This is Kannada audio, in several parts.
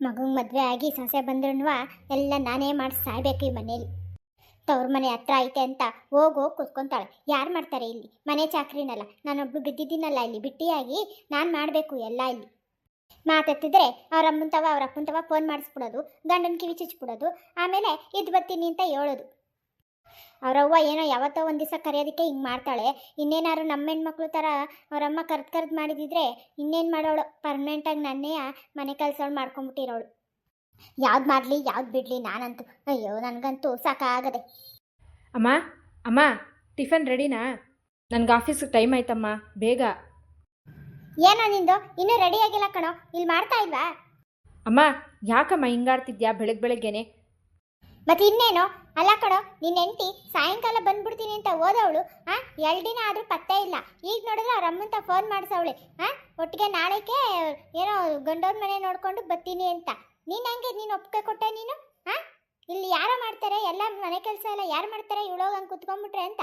ಮಗಂಗೆ ಮದುವೆ ಆಗಿ ಸೊಸೆ ಬಂದ್ರೂ ಎಲ್ಲ ನಾನೇ ಮಾಡಿ ಸಾಯ್ಬೇಕು ಈ ಮನೇಲಿ. ತವ್ರ ಮನೆ ಹತ್ರ ಐತೆ ಅಂತ ಹೋಗಿ ಹೋಗಿ ಕುತ್ಕೊಂತಾಳೆ. ಯಾರು ಮಾಡ್ತಾರೆ ಇಲ್ಲಿ? ಮನೆ ಚಾಕ್ರಿನಲ್ಲ. ನಾನೊಬ್ಳು ಬಿದ್ದಿದ್ದೀನಲ್ಲ ಇಲ್ಲಿ. ಬಿಟ್ಟಿಯಾಗಿ ನಾನು ಮಾಡಬೇಕು ಎಲ್ಲ ಇಲ್ಲಿ. ಮಾತೆತ್ತಿದ್ರೆ ಅವ್ರ ಅಮ್ಮಂತವ ಅವ್ರ ಅಪ್ಪಂತವ ಫೋನ್ ಮಾಡಿಸ್ಬಿಡೋದು, ಗಂಡನ ಕಿವಿ ಚುಚ್ಬಿಡೋದು, ಆಮೇಲೆ ಇದು ಬರ್ತೀನಿ ಅಂತ ಹೇಳೋದು. ಅವ್ರವ್ವ ಏನೋ ಯಾವತ್ತೋ ಒಂದು ದಿವಸ ಕರೆಯೋದಕ್ಕೆ ಹಿಂಗೆ ಮಾಡ್ತಾಳೆ. ಇನ್ನೇನಾದ್ರು ನಮ್ಮ ಹೆಣ್ಮಕ್ಳು ಥರ ಅವರಮ್ಮ ಕರ್ದು ಕರ್ದು ಮಾಡಿದಿದ್ರೆ ಇನ್ನೇನು ಮಾಡೋಳು? ಪರ್ಮನೆಂಟಾಗಿ ನನ್ನೇ ಮನೆ ಕೆಲಸಗಳು ಮಾಡ್ಕೊಂಬಿಟ್ಟಿರೋಳು. ಯಾವ್ದು ಮಾಡಲಿ ಯಾವ್ದು ಬಿಡಲಿ ನಾನಂತೂ. ಅಯ್ಯೋ ನನಗಂತೂ ಸಾಕಾಗದೆ. ಅಮ್ಮ ಅಮ್ಮ ಟಿಫನ್ ರೆಡಿನಾ? ನನಗೆ ಆಫೀಸ್ಗೆ ಟೈಮ್ ಆಯ್ತಮ್ಮ ಬೇಗ. ಏನೋ ನಿಂದು? ಇನ್ನೂ ರೆಡಿ ಆಗಿಲ್ಲ ಕಣೋ. ಇಲ್ಲಿ ಮಾಡ್ತಾ ಇಲ್ವಾ? ಅಮ್ಮ ಯಾಕಮ್ಮ ಹಿಂಗಾಡ್ತಿದ್ಯಾ ಬೆಳಗ್ಗೆ ಬೆಳಗ್ಗೆನೆ? ಮತ್ತೆ ಇನ್ನೇನು? ಅಲ್ಲ ಕಣೋ ನಿನ್ನ ಹೆಂಡತಿ ಸಾಯಂಕಾಲ ಬಂದ್ಬಿಡ್ತೀನಿ ಅಂತ ಓದವಳು ಆ, ಎರಡು ದಿನ ಆದರೂ ಪತ್ತೆ ಇಲ್ಲ. ಈಗ ನೋಡಿದ್ರೆ ಅವ್ರ ಅಮ್ಮಂತ ಫೋನ್ ಮಾಡಿಸವಳೆ, ಆ, ಒಟ್ಟಿಗೆ ನಾಳೆಗೆ ಏನೋ ಗಂಡವ್ರ ಮನೆ ನೋಡ್ಕೊಂಡು ಬರ್ತೀನಿ ಅಂತ. ನೀನು ಹಂಗೆ, ನೀನು ಒಪ್ಪಿಗೆ ಕೊಟ್ಟೆ ನೀನು? ಆ, ಇಲ್ಲಿ ಯಾರೋ ಮಾಡ್ತಾರೆ, ಎಲ್ಲ ಮನೆ ಕೆಲಸ ಎಲ್ಲ ಯಾರು ಮಾಡ್ತಾರೆ ಇವಳೋಗ ಹಂಗೆ ಕುತ್ಕೊಂಡ್ಬಿಟ್ರೆ ಅಂತ.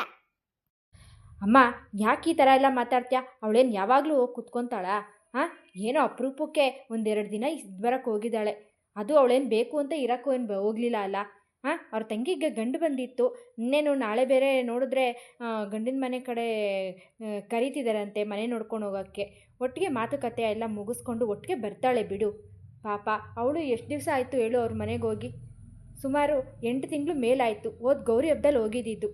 ಅಮ್ಮ, ಯಾಕೆ ಈ ಥರ ಎಲ್ಲ ಮಾತಾಡ್ತೀಯ? ಅವಳೇನು ಯಾವಾಗಲೂ ಹೋಗಿ ಕುತ್ಕೊತಾಳಾ? ಹಾಂ ಏನೋ ಅಪರೂಪಕ್ಕೆ ಒಂದೆರಡು ದಿನ ಬರೋಕ್ಕೆ ಹೋಗಿದ್ದಾಳೆ. ಅದು ಅವಳೇನು ಬೇಕು ಅಂತ ಇರೋಕ್ಕೂ ಏನು ಹೋಗಲಿಲ್ಲ ಅಲ್ಲ? ಹಾಂ ಅವ್ರ ತಂಗಿಗೆ ಗಂಡು ಬಂದಿತ್ತು. ಇನ್ನೇನು ನಾಳೆ ಬೇರೆ ನೋಡಿದ್ರೆ ಗಂಡಿನ ಮನೆ ಕಡೆ ಕರೀತಿದ್ದಾರಂತೆ ಮನೆ ನೋಡ್ಕೊಂಡು ಹೋಗೋಕ್ಕೆ. ಒಟ್ಟಿಗೆ ಮಾತುಕತೆ ಎಲ್ಲ ಮುಗಿಸ್ಕೊಂಡು ಒಟ್ಟಿಗೆ ಬರ್ತಾಳೆ ಬಿಡು. ಪಾಪ, ಅವಳು ಎಷ್ಟು ದಿವಸ ಆಯಿತು ಹೇಳು ಅವ್ರ ಮನೆಗೆ ಹೋಗಿ. ಸುಮಾರು ಎಂಟು ತಿಂಗಳು ಮೇಲಾಯಿತು. ಓದ್ ಗೌರಿ ಹಬ್ಬದಲ್ಲಿ ಹೋಗಿದ್ದಿದ್ದು.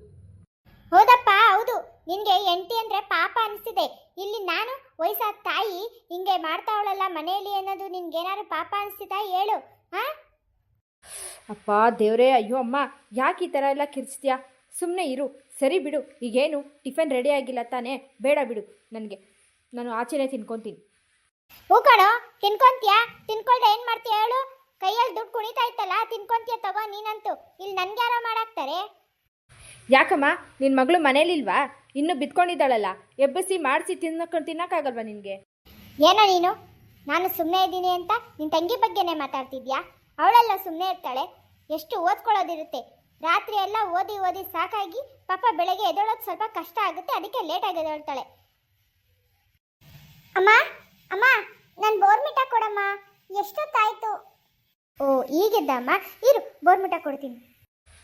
ಹೌದಪ್ಪ, ಹೌದು. ನಿನಗೆ ಎಂಟಿ ಅಂದರೆ ಪಾಪ ಅನಿಸ್ತಿದೆ. ಇಲ್ಲಿ ನಾನು, ವಯಸ್ಸಾದ ತಾಯಿ, ಹಿಂಗೆ ಮಾಡ್ತಾವಳಲ್ಲ ಮನೆಯಲ್ಲಿ ಅನ್ನೋದು ನಿನ್ಗೇನಾದ್ರು ಪಾಪ ಅನಿಸ್ತಿದಾ ಹೇಳು. ಹಾ ಅಪ್ಪ ದೇವರೇ ಅಯ್ಯೋ ಅಮ್ಮ ಯಾಕೆ ಈ ಥರ ಎಲ್ಲ ಕಿರ್ಚ್ತೀಯಾ? ಸುಮ್ಮನೆ ಇರು ಸರಿ ಬಿಡು ಈಗೇನು ಟಿಫನ್ ರೆಡಿ ಆಗಿಲ್ಲ ತಾನೇ ಬೇಡ ಬಿಡು ನನಗೆ. ನಾನು ಆಚೆನೆ ತಿನ್ಕೊತೀನಿ. ಹೂ ಕಣೋ ತಿನ್ಕೊಂತೀಯ? ತಿನ್ಕೊಳ್ದೆ ಏನು ಮಾಡ್ತೀಯ ಹೇಳು? ಕೈಯಲ್ಲಿ ದುಡ್ಡು ಕುಣಿತಾ ಇತ್ತಲ್ಲ ತಿನ್ಕೊಂತೀಯ ತಗೋ ನೀನಂತೂ. ಇಲ್ಲಿ ನನ್ಗೆ ಯಾರೋ ಮಾಡಾಕ್ತಾರೆ? ಯಾಕಮ್ಮ ನಿನ್ನ ಮಗಳು ಮನೇಲಿಲ್ವಾ? ಇನ್ನೂ ಬಿತ್ಕೊಂಡಿದ್ದಾಳಲ್ಲ ಎಬ್ಬಿಸಿ ಮಾಡಿಸಿ ತಿನ್ನಕೊಂಡು ತಿನ್ನೋಕ್ಕಾಗಲ್ವಾ ನಿನಗೆ? ಏನೋ ನೀನು? ನಾನು ಸುಮ್ಮನೆ ಇದ್ದೀನಿ ಅಂತ ನಿನ್ನ ತಂಗಿ ಬಗ್ಗೆನೇ ಮಾತಾಡ್ತಿದ್ಯಾ? ಅವಳೆಲ್ಲ ಸುಮ್ಮನೆ ಇರ್ತಾಳೆ. ಎಷ್ಟು ಓದ್ಕೊಳ್ಳೋದಿರುತ್ತೆ? ರಾತ್ರಿ ಎಲ್ಲ ಓದಿ ಓದಿ ಸಾಕಾಗಿ ಪಾಪ ಬೆಳಗ್ಗೆ ಎದ್ದೇಳೋದು ಸ್ವಲ್ಪ ಕಷ್ಟ ಆಗುತ್ತೆ ಅದಕ್ಕೆ ಲೇಟಾಗಿ ಎದೊಳ್ತಾಳೆ ಅಮ್ಮ ಅಮ್ಮ ನಾನು ಬೋರ್ಮಿಟ ಕೊಡಮ್ಮ. ಎಷ್ಟೊತ್ತಾಯ್ತು? ಓ ಈಗಿದ್ದಮ್ಮ. ಇರು ಬೋರ್ಮಿಟ ಕೊಡ್ತೀನಿ.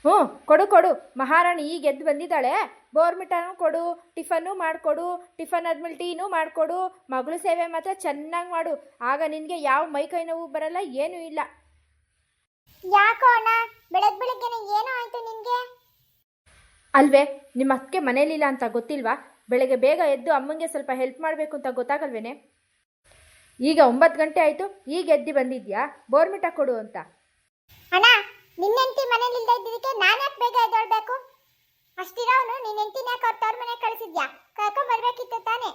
ಹ್ಞೂ ಕೊಡು ಕೊಡು. ಮಹಾರಾಣಿ ಈಗ ಎದ್ದು ಬಂದಿದ್ದಾಳೆ. ಬೋರ್ಮಿಟಾನು ಕೊಡು ಟಿಫನ್ನು ಮಾಡಿಕೊಡು ಟಿಫನ್ ಆದ್ಮೇಲೆ ಟೀನೂ ಮಾಡಿಕೊಡು. ಮಗಳು ಸೇವೆ ಮಾತ್ರ ಚೆನ್ನಾಗಿ ಮಾಡು. ಆಗ ನಿನಗೆ ಯಾವ ಮೈ ಕೈ ನೋವು ಬರಲ್ಲ ಏನೂ ಇಲ್ಲ. ಯಾಕೋ ಅಣ್ಣ ಬೆಳಗ್ಗೆ ಬೆಳಗ್ಗೆನೆ ಏನೋ ಆಯ್ತು ನಿನ್ಗೆ ಅಲ್ವೇ, ನಿಮ್ಮ ಅಕ್ಕೆ ಮನೇಲಿಲ್ಲ ಅಂತ ಗೊತ್ತಿಲ್ವಾ? ಬೆಳಗ್ಗೆ ಬೇಗ ಎದ್ದು ಅಮ್ಮಂಗೆ ಸ್ವಲ್ಪ ಹೆಲ್ಪ್ ಮಾಡಬೇಕು ಅಂತ ಗೊತ್ತಾಗಲ್ವೇನೆ? ಈಗ ಒಂಬತ್ತು ಗಂಟೆ ಆಯಿತು, ಈಗ ಎದ್ದು ಬಂದಿದ್ಯಾ? ಬೋರ್ಮಿಟ ಕೊಡು ಅಂತ. ಅಣ್ಣ ನಿನ್ನೆಂಟಿ ಮನೇಲಿ ಇಲ್ಲದೆ ಇದ್ದಿದ್ದಕ್ಕೆ ನಾನು ಯಾಕೆ ಬೇಗ ಎದ್ದೇಳ್ಬೇಕು? ಅಷ್ಟಿರೋನು ನಿನ್ನ ಹೆಂಡತಿನ ಯಾಕೆ ಅವ್ರ ತವ್ರ ಮನೆಗೆ ಕಳಿಸಿದ್ಯಾ? ತಾನೇ.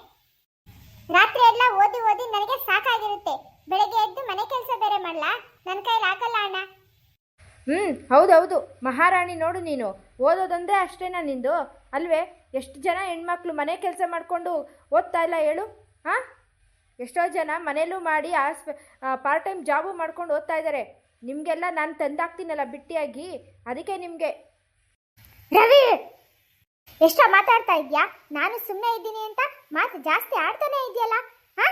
ರಾತ್ರಿ ಎಲ್ಲ ಓದಿ ಓದಿ ನನಗೆ ಸಾಕಾಗಿರುತ್ತೆ. ಬೆಳಗ್ಗೆ ಎದ್ದು ಮನೆ ಕೆಲಸ ಬೇರೆ ಮಾಡ್ಲಾ? ನನ್ನ ಕೈಲಿ ಆಗಲ್ಲ ಅಣ್ಣ. ಹ್ಞೂ ಹೌದೌದು. ಮಹಾರಾಣಿ ನೋಡು ನೀನು. ಓದೋದಂದ್ರೆ ಅಷ್ಟೇನಾ ನಿಂದು? ಅಲ್ವೇ? ಎಷ್ಟು ಜನ ಹೆಣ್ಮಕ್ಳು ಮನೆ ಕೆಲಸ ಮಾಡಿಕೊಂಡು ಓದ್ತಾ ಇಲ್ಲ ಹೇಳು? ಹಾಂ? ಎಷ್ಟೋ ಜನ ಮನೇಲೂ ಮಾಡಿ ಆಸ್ಪ ಪಾರ್ಟ್ ಟೈಮ್ ಜಾಬು ಮಾಡ್ಕೊಂಡು ಓದ್ತಾ ಇದ್ದಾರೆ ನಿಮಗೆಲ್ಲ ನಾನು ತಂದಾಕ್ತೀನಲ್ಲ ಬಿಟ್ಟಿಯಾಗಿ. ಅದಕ್ಕೆ ನಿಮಗೆ. ರವಿ! ಎಷ್ಟೋ ಮಾತಾಡ್ತಾ ಇದ್ಯಾ? ನಾನು ಸುಮ್ಮನೆ ಇದ್ದೀನಿ ಅಂತ ಮಾತು ಜಾಸ್ತಿ ಆಡ್ತಾನೆ ಇದೆಯಲ್ಲ ಹಾ?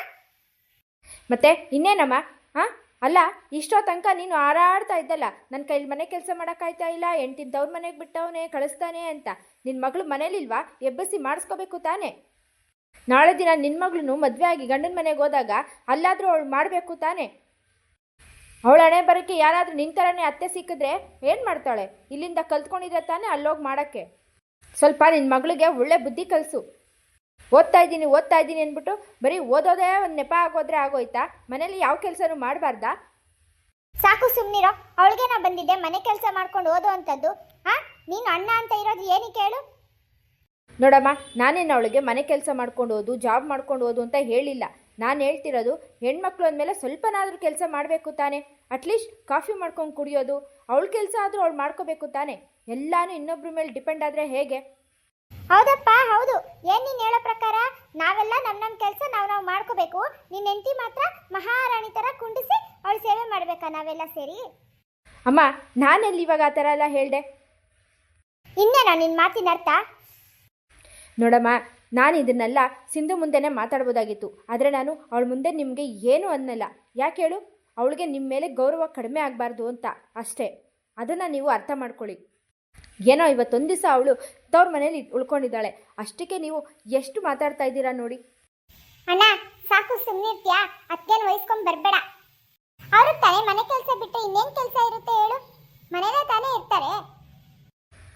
ಮತ್ತೆ ಇನ್ನೇನಮ್ಮ? ಹಾಂ? ಅಲ್ಲ, ಇಷ್ಟೋ ತನಕ ನೀನು ಹಾರಾಡ್ತಾ ಇದ್ದಲ್ಲ. ನನ್ನ ಕೈಲಿ ಮನೆ ಕೆಲಸ ಮಾಡೋಕ್ಕಾಯ್ತಾ ಇಲ್ಲ? ಎಂಟಿನ ತವ್ರ ಮನೆಗೆ ಬಿಟ್ಟವನೇ, ಕಳಿಸ್ತಾನೆ ಅಂತ. ನಿನ್ನ ಮಗಳು ಮನೇಲಿಲ್ವಾ? ಎಬ್ಬಸಿ ಮಾಡಿಸ್ಕೋಬೇಕು ತಾನೇ. ನಾಳೆ ದಿನ ನಿನ್ನ ಮಗಳನ್ನು ಮದುವೆ ಆಗಿ ಗಂಡನ ಮನೆಗೆ ಹೋದಾಗ ಅಲ್ಲಾದರೂ ಅವಳು ಮಾಡಬೇಕು ತಾನೇ? ಅವಳ ಹಣೆ ಬರೋಕ್ಕೆ ಯಾರಾದರೂ ನಿನ್ನ ಥರನೇ ಅತ್ತೆ ಸಿಕ್ಕಿದ್ರೆ ಏನು ಮಾಡ್ತಾಳೆ? ಇಲ್ಲಿಂದ ಕಲ್ತ್ಕೊಂಡಿದ್ರೆ ತಾನೇ ಅಲ್ಲೋಗಿ ಮಾಡೋಕ್ಕೆ? ಸ್ವಲ್ಪ ನಿನ್ನ ಮಗಳಿಗೆ ಒಳ್ಳೆ ಬುದ್ಧಿ ಕಲಿಸು. ಓದ್ತಾ ಇದ್ದೀನಿ ಓದ್ತಾ ಇದ್ದೀನಿ ಅಂದ್ಬಿಟ್ಟು ಬರೀ ಓದೋದೇ ಒಂದು ನೆಪ ಆಗೋದ್ರೆ ಆಗೋಯ್ತಾ? ಮನೇಲಿ ಯಾವ ಕೆಲಸನೂ ಮಾಡಬಾರ್ದಾ? ಸಾಕು ಸುಮ್ಮನಿರೋ ಅವಳಿಗೆ ನಾ ಬಂದಿದ್ದೆ ಮನೆ ಕೆಲಸ ಮಾಡ್ಕೊಂಡು ಓದೋ ಅಂಥದ್ದು ಹಾ ನೀನು ಅಣ್ಣ ಅಂತ ಇರೋದು ಏನಕ್ಕೆ ಹೇಳು ನೋಡಮ್ಮ ನಾನೇನು ಅವಳಿಗೆ ಮನೆ ಕೆಲಸ ಮಾಡ್ಕೊಂಡು ಓದು ಜಾಬ್ ಮಾಡ್ಕೊಂಡು ಓದು ಅಂತ ಹೇಳಿಲ್ಲ. ನಾನು ಹೇಳ್ತಿರೋದು ಹೆಣ್ಮಕ್ಳು ಅಂದಮೇಲೆ ಸ್ವಲ್ಪನಾದರೂ ಕೆಲಸ ಮಾಡಬೇಕು ತಾನೆ. ಅಟ್ಲೀಸ್ಟ್ ಕಾಫಿ ಮಾಡ್ಕೊಂಡು ಕುಡಿಯೋದು ಅವಳ ಕೆಲಸ ಆದರೂ ಅವಳು ಮಾಡ್ಕೋಬೇಕು ತಾನೆ. ಎಲ್ಲಾನು ಇನ್ನೊಬ್ಬರ ಮೇಲೆ ಡಿಪೆಂಡ್ ಆದರೆ ಹೇಗೆ? ಹೌದಪ್ಪ ಹೌದು ಏನ್ ನೀನ್ ಹೇಳೋ ಪ್ರಕಾರ ನಾವೆಲ್ಲ ನಮ್ ನಮ್ ಕೆಲಸ ನಾವ್ ನಾವು ಮಾಡ್ಕೋಬೇಕು ನಿನ್ನ ಹೆಂಡತಿ ಮಾತ್ರ ಮಹಾರಾಣಿ ತರ ಕುಂಡಿಸಿ ಅವಳು ಸೇವೆ ಮಾಡ್ಬೇಕ ನಾವೆಲ್ಲ ಸೇರಿ? ಅಮ್ಮ ನಾನೆಲ್ಲಿ ಇವಾಗ ಆ ಥರ ಎಲ್ಲ ಹೇಳಿದೆ? ಇನ್ನೇನಾ ನಿನ್ನ ಮಾತಿನ ಅರ್ಥ? ನೋಡಮ್ಮ ನಾನು ಇದನ್ನೆಲ್ಲ ಸಿಂಧು ಮುಂದೆನೇ ಮಾತಾಡ್ಬೋದಾಗಿತ್ತು. ಆದರೆ ನಾನು ಅವಳ ಮುಂದೆ ನಿಮಗೆ ಏನು ಅನ್ನಲ್ಲ. ಯಾಕೆ ಹೇಳು? ಅವಳಿಗೆ ನಿಮ್ಮ ಮೇಲೆ ಗೌರವ ಕಡಿಮೆ ಆಗಬಾರ್ದು ಅಂತ ಅಷ್ಟೇ. ಅದನ್ನು ನೀವು ಅರ್ಥ ಮಾಡ್ಕೊಳ್ಳಿ. ಏನೋ ಇವತ್ತೊಂದು ದಿವಸ ಅವಳು ತವ್ರ ಮನೇಲಿ ಉಳ್ಕೊಂಡಿದ್ದಾಳೆ. ಅಷ್ಟಕ್ಕೆ ನೀವು ಎಷ್ಟು ಮಾತಾಡ್ತಾ ಇದ್ದೀರಾ ನೋಡಿ? ಅಣ್ಣ ಸಾಕು ಸುಮ್ಮನಿರ್ತೀಯಾ ಅತ್ತೇನು ವಹಿಸ್ಕೊಂಡ್ ಬರಬೇಡ. ಅವರು ತಾನೇ ಮನೆ ಕೆಲಸ ಬಿಟ್ಟರೆ ಇನ್ನೇನ್ ಕೆಲಸ ಇರುತ್ತೆ ಹೇಳು? ಮನೇಲೇ ತಾನೇ ಇರ್ತಾರೆ.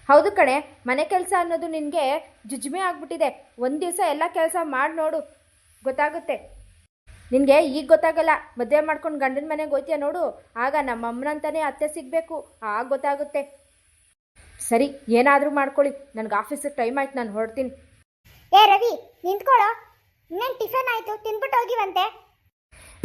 ಹೌದು ಕಣೆ ಮನೆ ಕೆಲಸ ಅನ್ನೋದು ನಿನಗೆ ಜುಜ್ಮೆ ಆಗ್ಬಿಟ್ಟಿದೆ. ಒಂದು ದಿವಸ ಎಲ್ಲ ಕೆಲಸ ಮಾಡಿ ನೋಡು. ಗೊತ್ತಾಗುತ್ತೆ. ನಿನಗೆ ಈಗ ಗೊತ್ತಾಗಲ್ಲ. ಮದುವೆ ಮಾಡ್ಕೊಂಡು ಗಂಡನ ಮನೆಗೆ ಹೋಯ್ತೀಯ ನೋಡು. ಆಗ ನಮ್ಮ ಅಮ್ಮನಂತಾನೆ ಅತ್ತೆ ಸಿಗಬೇಕು. ಆಗ ಗೊತ್ತಾಗುತ್ತೆ. ಸರಿ ಏನಾದರೂ ಮಾಡ್ಕೊಳ್ಳಿ. ನನಗೆ ಆಫೀಸಿಗೆ ಟೈಮ್ ಆಯ್ತು ನಾನು ಹೊರಡ್ತೀನಿ. ಏ ರವಿ ನಿಂತ್ಕೊಳ್ಳೋ. ಇನ್ನೇನು ಟಿಫನ್ ಆಯಿತು? ತಿನ್ಬಿಟ್ಟು ಹೋಗಿವಂತೆ.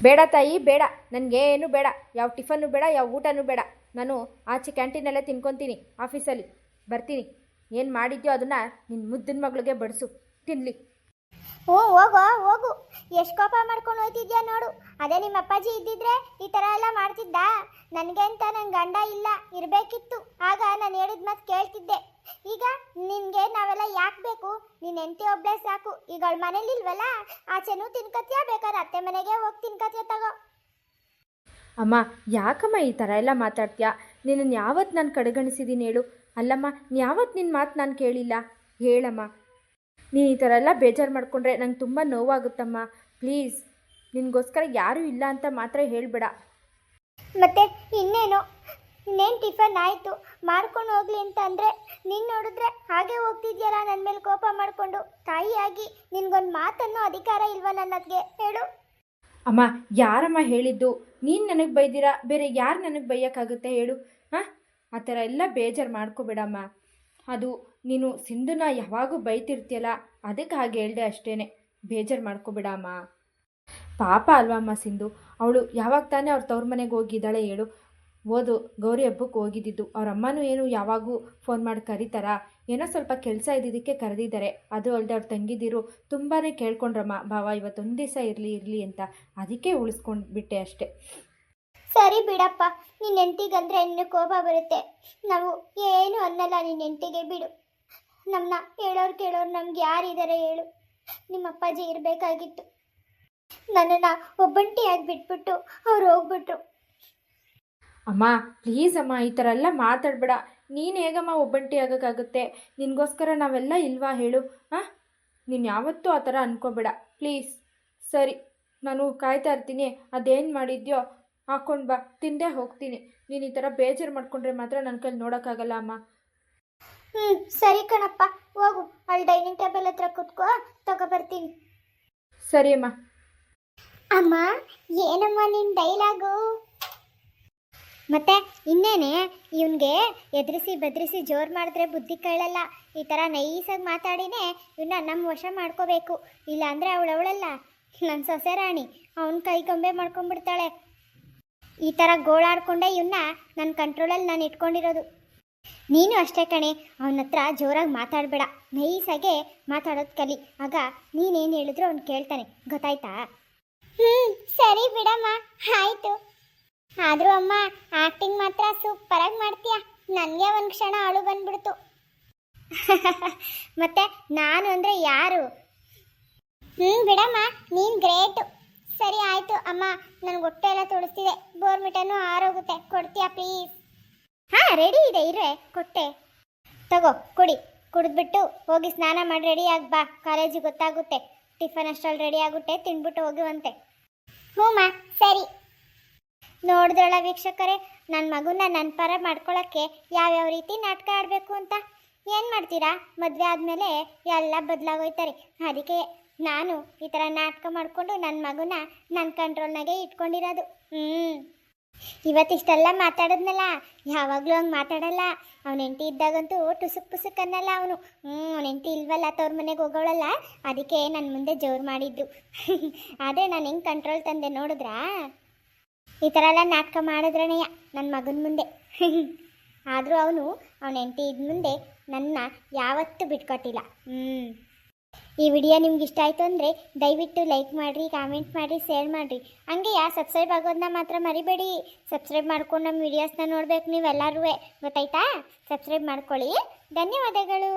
ಬೇಡ ತಾಯಿ, ಬೇಡ. ನನಗೆ ಏನು ಬೇಡ. ಯಾವ ಟಿಫನ್ನು ಬೇಡ, ಯಾವ ಊಟನೂ ಬೇಡ. ನಾನು ಆಚೆ ಕ್ಯಾಂಟೀನಲ್ಲೇ ತಿನ್ಕೊತೀನಿ, ಆಫೀಸಲ್ಲಿ. ಬರ್ತೀನಿ. ಏನು ಮಾಡಿದ್ಯೋ ಅದನ್ನು ನಿನ್ನ ಮುದ್ದಿನ ಮಗಳಿಗೆ ಬಡಿಸು. ತಿನ್ನಲಿ ಹ್ಞೂ, ಹೋಗೋ, ಹೋಗು. ಎಷ್ಟು ಕೋಪ ಮಾಡ್ಕೊಂಡು ಹೋಯ್ತಿದ್ಯಾ ನೋಡು. ಅದೇ ನಿಮ್ಮ ಅಪ್ಪಾಜಿ ಇದ್ದಿದ್ರೆ ಈ ಥರ ಎಲ್ಲ ಮಾಡ್ತಿದ್ದ. ನನಗೆ ಅಂತ ನನ್ನ ಗಂಡ ಇಲ್ಲ, ಇರಬೇಕಿತ್ತು. ಆಗ ನಾನು ಹೇಳಿದ ಮಾತು ಕೇಳ್ತಿದ್ದೆ. ಈಗ ನಿನಗೆ ನಾವೆಲ್ಲ ಯಾಕೆ ಬೇಕು? ನೀನು ಎಂಟಿ ಒಬ್ಬಳೆ ಸಾಕು. ಈಗ ಅವಳ ಮನೇಲಿ ಇಲ್ವಲ್ಲ? ಆಚೆನೂ ತಿನ್ಕತ್ಯಾ ಬೇಕಾದ್ರೆ ಅತ್ತೆ ಮನೆಗೆ ಹೋಗಿ ತಿನ್ಕತ್ಯಾ ತಗೋ. ಅಮ್ಮ, ಯಾಕಮ್ಮ ಈ ಥರ ಎಲ್ಲ ಮಾತಾಡ್ತೀಯಾ? ನಿನ್ನನ್ನು ಯಾವತ್ತು ನಾನು ಕಡೆಗಣಿಸಿದ್ದೀನಿ ಹೇಳು? ಅಲ್ಲಮ್ಮ ಯಾವತ್ತು ನಿನ್ನ ಮಾತು ನಾನು ಕೇಳಿಲ್ಲ? ಹೇಳಮ್ಮ ನೀನು ಈ ಥರ ಎಲ್ಲ ಬೇಜಾರು ಮಾಡಿಕೊಂಡ್ರೆ ನಂಗೆ ತುಂಬ ನೋವಾಗುತ್ತಮ್ಮ. ಪ್ಲೀಸ್ ನಿನಗೋಸ್ಕರ ಯಾರೂ ಇಲ್ಲ ಅಂತ ಮಾತ್ರ ಹೇಳಬೇಡ. ಮತ್ತೆ ಇನ್ನೇನು? ಇನ್ನೇನು ಟಿಫನ್ ಆಯಿತು? ಮಾಡ್ಕೊಂಡು ಹೋಗ್ಲಿ ಅಂತ ಅಂದರೆ ನೀನು ನೋಡಿದ್ರೆ ಹಾಗೆ ಹೋಗ್ತಿದ್ಯಲ್ಲ ನನ್ನ ಮೇಲೆ ಕೋಪ ಮಾಡಿಕೊಂಡು. ತಾಯಿಯಾಗಿ ನಿನಗೊಂದು ಮಾತನ್ನು ಅಧಿಕಾರ ಇಲ್ವಾ ನನ್ನದ್ಗೆ? ಹೇಳು. ಅಮ್ಮ ಯಾರಮ್ಮ ಹೇಳಿದ್ದು? ನೀನು ನನಗೆ ಬೈದಿರಾ? ಬೇರೆ ಯಾರು ನನಗೆ ಬೈಯೋಕ್ಕಾಗುತ್ತೆ ಹೇಳು? ಹಾಂ? ಆ ಥರ ಎಲ್ಲ ಬೇಜಾರು ಮಾಡ್ಕೋಬೇಡಮ್ಮ. ಅದು ನೀನು ಸಿಂಧುನ ಯಾವಾಗೂ ಬೈತಿರ್ತೀಯಲ್ಲ, ಅದಕ್ಕೆ ಹಾಗೆ ಹೇಳ್ದೆ ಅಷ್ಟೇ ಬೇಜಾರು ಮಾಡ್ಕೋಬೇಡ ಅಮ್ಮ ಪಾಪ ಅಲ್ವಮ್ಮ ಸಿಂಧು, ಅವಳು ಯಾವಾಗ ತಾನೇ ಅವ್ರ ತವ್ರ ಮನೆಗೆ ಹೋಗಿದ್ದಾಳೆ ಹೇಳು. ಓದು, ಗೌರಿ ಹಬ್ಬಕ್ಕೆ ಹೋಗಿದ್ದಿದ್ದು. ಅವ್ರ ಅಮ್ಮನೂ ಏನು ಯಾವಾಗೂ ಫೋನ್ ಮಾಡಿ ಕರೀತಾರಾ? ಏನೋ ಸ್ವಲ್ಪ ಕೆಲಸ ಇದ್ದಿದ್ದಕ್ಕೆ ಕರೆದಿದ್ದಾರೆ. ಅದು ಅಲ್ಲದೆ ಅವ್ರು ತಂಗಿದಿರು ತುಂಬಾ ಕೇಳ್ಕೊಂಡ್ರಮ್ಮ ಭಾವ ಇವತ್ತೊಂದು ದಿವಸ ಇರಲಿ ಇರಲಿ ಅಂತ. ಅದಕ್ಕೆ ಉಳಿಸ್ಕೊಂಡು ಬಿಟ್ಟೆ ಅಷ್ಟೆ. ಸರಿ ಬಿಡಪ್ಪ ನಿನ್ನ ಹೆಂಡತಿಗಂದ್ರೆ ಇನ್ನು ಕೋಪ ಬರುತ್ತೆ. ನಾವು ಏನು ಅನ್ನಲ್ಲ ನಿನ್ನ ಹೆಂಡತಿಗೆ ಬಿಡು. ನಮ್ಮನ್ನ ಹೇಳೋರು ಕೇಳೋರು ನಮ್ಗೆ ಯಾರಿದ್ದಾರೆ ಹೇಳು. ನಿಮ್ಮ ಅಪ್ಪಾಜಿ ಇರಬೇಕಾಗಿತ್ತು. ನನ್ನನ್ನು ಒಬ್ಬಂಟಿಯಾಗಿ ಬಿಟ್ಬಿಟ್ಟು ಅವ್ರು ಹೋಗ್ಬಿಟ್ರು. ಅಮ್ಮ ಪ್ಲೀಸ್ ಅಮ್ಮ, ಈ ಥರ ಎಲ್ಲ ಮಾತಾಡಬೇಡ. ನೀನು ಹೇಗಮ್ಮ ಒಬ್ಬಂಟಿ ಆಗೋಕ್ಕಾಗುತ್ತೆ? ನಿನಗೋಸ್ಕರ ನಾವೆಲ್ಲ ಇಲ್ವಾ ಹೇಳು ಹಾಂ ನೀನು ಯಾವತ್ತೂ ಆ ಥರ ಅನ್ಕೋಬೇಡ. ಪ್ಲೀಸ್ ಸರಿ, ನಾನು ಕಾಯ್ತಾ ಇರ್ತೀನಿ. ಅದೇನು ಮಾಡಿದ್ಯೋ ಹಾಕೊಂಡು ಬಾ ತಿಂದೇ ಹೋಗ್ತೀನಿ. ನೀನು ಈ ಥರ ಬೇಜಾರು ಮಾಡ್ಕೊಂಡ್ರೆ ಮಾತ್ರ ನನ್ನ ಕೈಲಿ ನೋಡೋಕ್ಕಾಗಲ್ಲ ಅಮ್ಮ. ಹ್ಞೂ ಸರಿ ಕಣಪ್ಪ. ಹೋಗು. ಅಲ್ಲಿ ಡೈನಿಂಗ್ ಟೇಬಲ್ ಹತ್ರ ಕುತ್ಕೋ ತಗೊಬರ್ತೀನಿ ಸರಿ ಅಮ್ಮ. ಅಮ್ಮ ಏನಮ್ಮ ನಿನ್ನ ಡೈಲಾಗು? ಮತ್ತೆ ಇನ್ನೇನೆ ಇವನ್ಗೆ ಎದುರಿಸಿ ಬೆದರಿಸಿ ಜೋರು ಮಾಡಿದ್ರೆ ಬುದ್ಧಿ ಕೇಳಲ್ಲ. ಈ ಥರ ನೈಸಾಗಿ ಮಾತಾಡಿನೇ ಇವನ್ನ ನಮ್ಮ ವಶ ಮಾಡ್ಕೋಬೇಕು. ಇಲ್ಲಾಂದರೆ ಅವಳವಳಲ್ಲ ನನ್ನ ಸೊಸೆ ರಾಣಿ. ಅವನ ಕೈ ಗೊಂಬೆ ಮಾಡ್ಕೊಂಡ್ಬಿಡ್ತಾಳೆ. ಈ ಥರ ಗೋಳಾಡ್ಕೊಂಡೆ ಇವನ್ನ ನನ್ನ ಕಂಟ್ರೋಲಲ್ಲಿ ನಾನು ಇಟ್ಕೊಂಡಿರೋದು. ನೀನು ಅಷ್ಟೇ ಕಣೆ ಅವನ ಹತ್ರ ಜೋರಾಗಿ ಮಾತಾಡಬೇಡ. ನೈಸಾಗೆ ಮಾತಾಡೋದು ಕಲಿ. ಆಗ ನೀನೇನು ಹೇಳಿದ್ರು ಅವ್ನು ಕೇಳ್ತಾನೆ. ಗೊತ್ತಾಯ್ತಾ? ಹ್ಞೂ ಸರಿ ಬಿಡಮ್ಮ. ಆಯಿತು. ಆದರೂ ಅಮ್ಮ ಆ್ಯಕ್ಟಿಂಗ್ ಮಾತ್ರ ಸೂಪರಾಗಿ ಮಾಡ್ತೀಯ. ನನಗೆ ಒಂದು ಕ್ಷಣ ಅಳು ಬಂದ್ಬಿಡ್ತು. ಮತ್ತೆ ನಾನು ಅಂದರೆ ಯಾರು? ಹ್ಞೂ ಬಿಡಮ್ಮ. ನೀನು ಗ್ರೇಟು. ಸರಿ ಆಯ್ತು, ಅಮ್ಮ. ನನಗೆ ಹೊಟ್ಟೆ ಎಲ್ಲ ತುಳಿಸ್ತಿದೆ. ಬೋರ್ಮಿಟನ್ನು ಆರೋಗುತ್ತೆ ಕೊಡ್ತೀಯಾ ಪ್ಲೀಸ್ ಹಾಂ ರೆಡಿ ಇದೆ. ಇರ್ರೆ, ಕೊಟ್ಟೆ. ತಗೋ, ಕುಡಿ. ಕುಡಿದ್ಬಿಟ್ಟು ಹೋಗಿ ಸ್ನಾನ ಮಾಡಿ ರೆಡಿ ಆಗಿ ಬಾ. ಕಾಲೇಜಿಗೆ ಗೊತ್ತಾಗುತ್ತೆ. ಟಿಫನ್ ಅಷ್ಟರಲ್ಲಿ ರೆಡಿ ಆಗುತ್ತೆ. ತಿಂದ್ಬಿಟ್ಟು ಹೋಗುವಂತೆ ಹ್ಞೂ ಮಾ ಸರಿ. ನೋಡಿದ್ರಳ ವೀಕ್ಷಕರೇ ನನ್ನ ಮಗುನ ನನ್ನ ಪರ ಮಾಡ್ಕೊಳ್ಳೋಕ್ಕೆ ಯಾವ್ಯಾವ ರೀತಿ ನಾಟಕ ಆಡಬೇಕು ಅಂತ? ಏನು ಮಾಡ್ತೀರಾ? ಮದುವೆ ಆದಮೇಲೆ ಎಲ್ಲ ಬದಲಾಗೋಯ್ತಾರೆ. ಅದಕ್ಕೆ ನಾನು ಈ ಥರ ನಾಟಕ ಮಾಡಿಕೊಂಡು ನನ್ನ ಮಗುನ ನನ್ನ ಕಂಟ್ರೋಲ್ನಾಗೆ ಇಟ್ಕೊಂಡಿರೋದು. ಹ್ಞೂ ಇವತ್ತಿಷ್ಟೆಲ್ಲ ಮಾತಾಡಿದ್ನಲ್ಲ, ಯಾವಾಗಲೂ ಹಂಗೆ ಮಾತಾಡಲ್ಲ. ಅವನ ಹೆಂಡತಿ ಇದ್ದಾಗಂತೂ ಟುಸುಕ್ ಪುಸುಕ್ ಅನ್ನಲ್ಲ ಅವನು. ಹ್ಞೂ ಅವನ ಹೆಂಡತಿ ಇಲ್ವಲ್ಲ, ತವ್ರ ಮನೆಗೆ ಹೋಗೋಳಲ್ಲ, ಅದಕ್ಕೆ ನನ್ನ ಮುಂದೆ ಜೋರು ಮಾಡಿದ್ದು. ಆದರೆ ನಾನು ಹೆಂಗೆ ಕಂಟ್ರೋಲ್ ತಂದೆ ನೋಡಿದ್ರಾ? ಈ ಥರ ಎಲ್ಲ ನಾಟಕ ಮಾಡಿದ್ರನೆಯ ನನ್ನ ಮಗನ ಮುಂದೆ. ಆದರೂ ಅವನು ಅವನ ಹೆಂಡತಿ ಇದ್ದ ಮುಂದೆ ನನ್ನ ಯಾವತ್ತೂ ಬಿಟ್ಕೊಟ್ಟಿಲ್ಲ. ಹ್ಞೂ ಈ ವಿಡಿಯೋ ನಿಮ್ಗೆ ಇಷ್ಟ ಆಯಿತು ಅಂದರೆ ದಯವಿಟ್ಟು ಲೈಕ್ ಮಾಡಿರಿ ಕಾಮೆಂಟ್ ಮಾಡಿರಿ ಶೇರ್ ಮಾಡಿರಿ. ಹಂಗೆ ಯಾ ಸಬ್ಸ್ಕ್ರೈಬ್ ಆಗೋದನ್ನ ಮಾತ್ರ ಮರಿಬೇಡಿ. ಸಬ್ಸ್ಕ್ರೈಬ್ ಮಾಡ್ಕೊಂಡು ನಮ್ಮ ವಿಡಿಯೋಸ್ನ ನೋಡ್ಬೇಕು ನೀವೆಲ್ಲರೂ ಗೊತ್ತಾಯ್ತಾ? ಸಬ್ಸ್ಕ್ರೈಬ್ ಮಾಡ್ಕೊಳ್ಳಿ. ಧನ್ಯವಾದಗಳು.